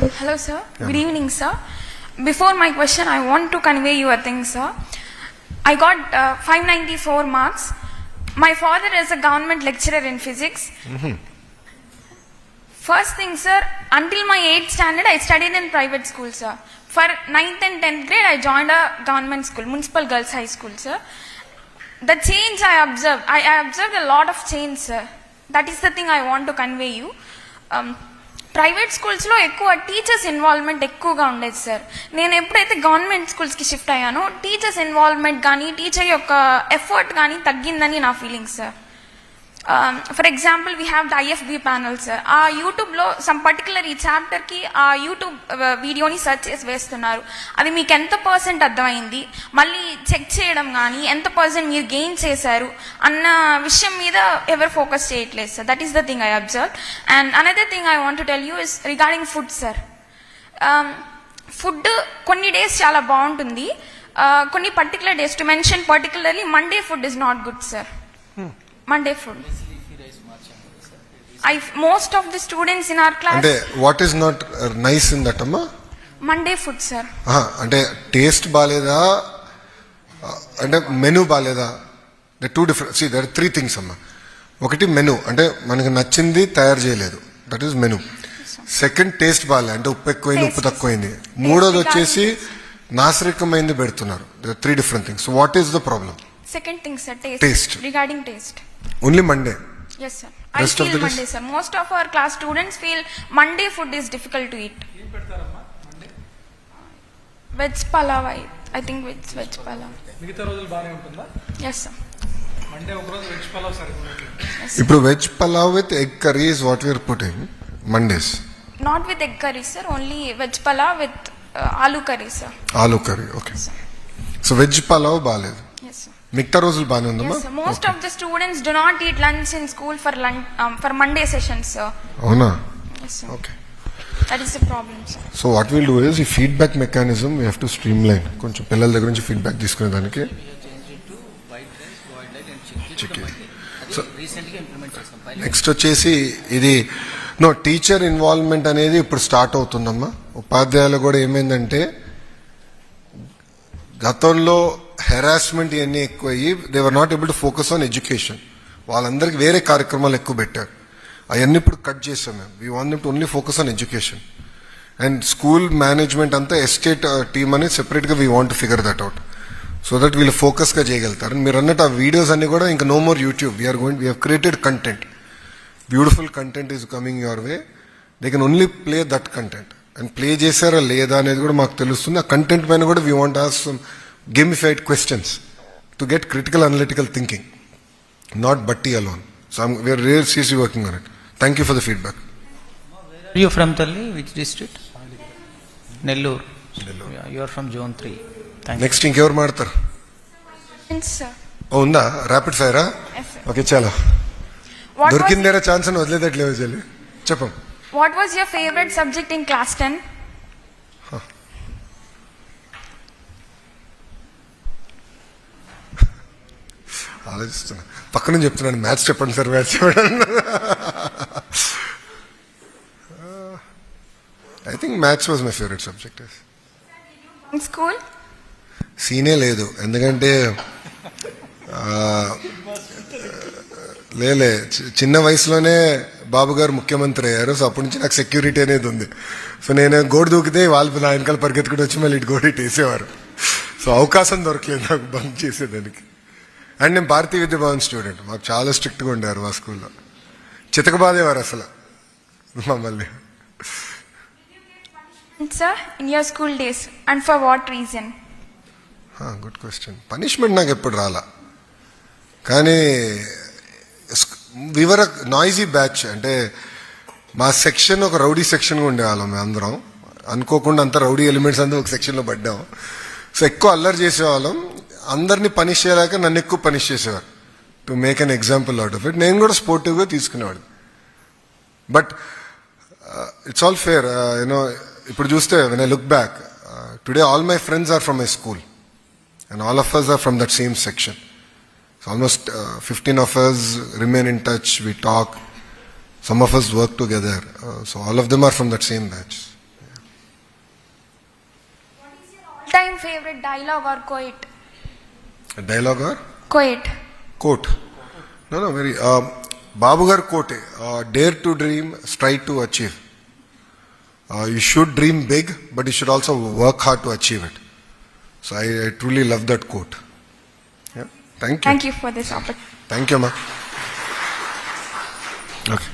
Hello, sir. Good evening, sir. Before my question, I want to convey you a thing, sir. I got uh, 594 marks. My father is a government lecturer in physics. First thing, sir, until my 8th standard, I studied in private school, sir. For 9th and 10th grade, I joined a government school, Municipal Girls High School, sir. The change I observed, I, I observed a lot of change, sir. That is the thing I want to convey you. Um, private స్కూల్స్లో ఎక్కువ teachers involvement ఎక్కువగా ఉండేది sir నేను ఎప్పుడైతే government స్కూల్స్కి shift అయ్యానో teachers involvement కానీ teacher యొక్క ఎఫర్ట్ కానీ తగ్గిందని నా feeling sir for example we have the IFB panels sir ఆ యూట్యూబ్లో సమ్ పర్టికులర్ ఈ చాప్టర్కి ఆ యూట్యూబ్ uh, వీడియోని సెర్చ్ చేసి వేస్తున్నారు. అది మీకు ఎంత పర్సెంట్ అర్థమైంది? మళ్ళీ చెక్ చేయడం కానీ ఎంత పర్సెంట్ మీరు గెయిన్ చేశారు? అన్న విషయం మీద ఎవరు ఫోకస్ చేయట్లేదు sir that is the thing I observe and another thing I want tell you is regarding food sir food కొన్ని డేస్ చాలా బాగుంటుంది. Uh, కొన్ని particular days to mention particularly Monday food is not good sir Monday food I most of the students in our class అంటే what is not nice in that అమ్మా? Monday food sir ఆహా, అంటే taste బాగాలేదా అంటే menu బాగాలేదా two different see there three things అమ్మా. ఒకటి మెనూ అంటే మనకి నచ్చింది తయారు చేయలేదు. That is menu second taste బాగాలే అంటే ఉప్పు ఎక్కువైంది ఉప్పు Taste. తక్కువైంది. మూడోది వచ్చేసి నాసిరకమైంది పెడుతున్నారు. Three different things what is the problem second thing sir Taste. Taste regarding taste only Monday yes sir I Rest of feel? Monday sir most of our class students feel Monday food is difficult to eat veg pulao I think veg veg pulao మిగతా రోజులు బాగానే ఉంటుందా? Yes sir ఇప్పుడు veg pulao with egg curry is what we're putting Mondays not with egg curry sir only veg pulao with aloo curry sir aloo curry okay so veg pulao బాగాలేదు మిగతా రోజులు బాగానే ఉందమ్మా? The students do not eat lunch in school for lunch um, for Monday sessions, sir. అవునా. Okay is the problem, sir. So what will do is the feedback mechanism we have to streamline కొంచెం పిల్లల దగ్గర నుంచి feedback తీసుకునే దానికి. So next వచ్చేసి ఇది no teacher involvement అనేది ఇప్పుడు స్టార్ట్ అవుతుందమ్మా. ఉపాధ్యాయులు కూడా ఏమైందంటే గతంలో హెరాస్మెంట్ ఇవన్నీ ఎక్కువయ్యి they were not able to focus on education వాళ్ళందరికీ వేరే కార్యక్రమాలు ఎక్కువ పెట్టారు. అవన్నీ ఇప్పుడు కట్ చేసాం మేము. We want to only focus on education and school management అంతా ఎస్టేట్ టీమ్ అనేది సెపరేట్గా we want figure that out so that వీళ్ళు ఫోకస్గా చేయగలుగుతారు. మీరు అన్నట్టు ఆ వీడియోస్ అన్ని కూడా ఇంకా no more YouTube we're going we created content beautiful content is coming your way they can only play that content and play చేశారా లేదా అనేది కూడా మాకు తెలుస్తుంది. ఆ కంటెంట్ పైన కూడా we want as gamified questions to get critical analytical thinking not బట్టి alone so we're rear CC working on it thank you for the feedback you from తల్లి which district Nellore you are from zone three next ఇంకెవరు మాడతారు ఉందా? Rapid ఫైరా. Okay చాలా. దొరికిందేరా chance అని వదిలేదట్లేవు చెల్లి చెప్పం. What was your favorite subject in class 10? ఆలోచిస్తున్నా. పక్కన చెప్తున్నాను మ్యాథ్స్ చెప్పండి సార్ మ్యాథ్స్ చెప్పండి. I think maths was my favourite subject In school? సీనే లేదు. ఎందుకంటే లేలే చిన్న వయసులోనే బాబు గారు ముఖ్యమంత్రి అయ్యారు సో అప్పటి నుంచి నాకు సెక్యూరిటీ అనేది ఉంది. సో నేను గోడు దూకితే వాళ్ళు నా వెనకాల పరిగెత్తుకుంటూ వచ్చి మళ్ళీ ఇటు గోడు ఇటు వేసేవారు. సో అవకాశం దొరకలేదు నాకు బంక్ చేసేదానికి. అండ్ నేను భారతీయ విద్యా భవన్ స్టూడెంట్ మాకు చాలా స్ట్రిక్ట్గా ఉండేవారు మా స్కూల్లో చితకబాదేవారు అసలు మమ్మల్ని. And for what reason? Good question punishment నాకు ఎప్పుడు రాలా. కానీ వివర నాయిజీ బ్యాచ్ అంటే మా సెక్షన్ ఒక రౌడీ సెక్షన్గా ఉండేవాళ్ళం మేము అందరం. అనుకోకుండా అంత రౌడీ ఎలిమెంట్స్ అంతా ఒక సెక్షన్లో పడ్డాం. సో ఎక్కువ అల్లరి చేసేవాళ్ళం. అందరినీ పనిష్ చేయలేక నన్ను ఎక్కువ పనిష్ చేసేవారు. To make an example out of it నేను కూడా స్పోర్టివ్గా తీసుకునేవాడు but it's all fair you know ఇప్పుడు చూస్తే when I look back today all my friends are from my school and all of us are from that same section So almost uh, 15 of us remain in touch, we talk. Some of us work together. Uh, so all of them are from that same batch. Yeah. What is your all-time favorite dialogue or quote? A dialogue or? Quote. Quote. No, no, very. Um, Babugar quote, uh, dare to dream, strive to achieve. Uh, you should dream big, but you should also work hard to achieve it. So I, I truly love that quote. Thank you Thank you for this opportunity. Thank you అమ్మా okay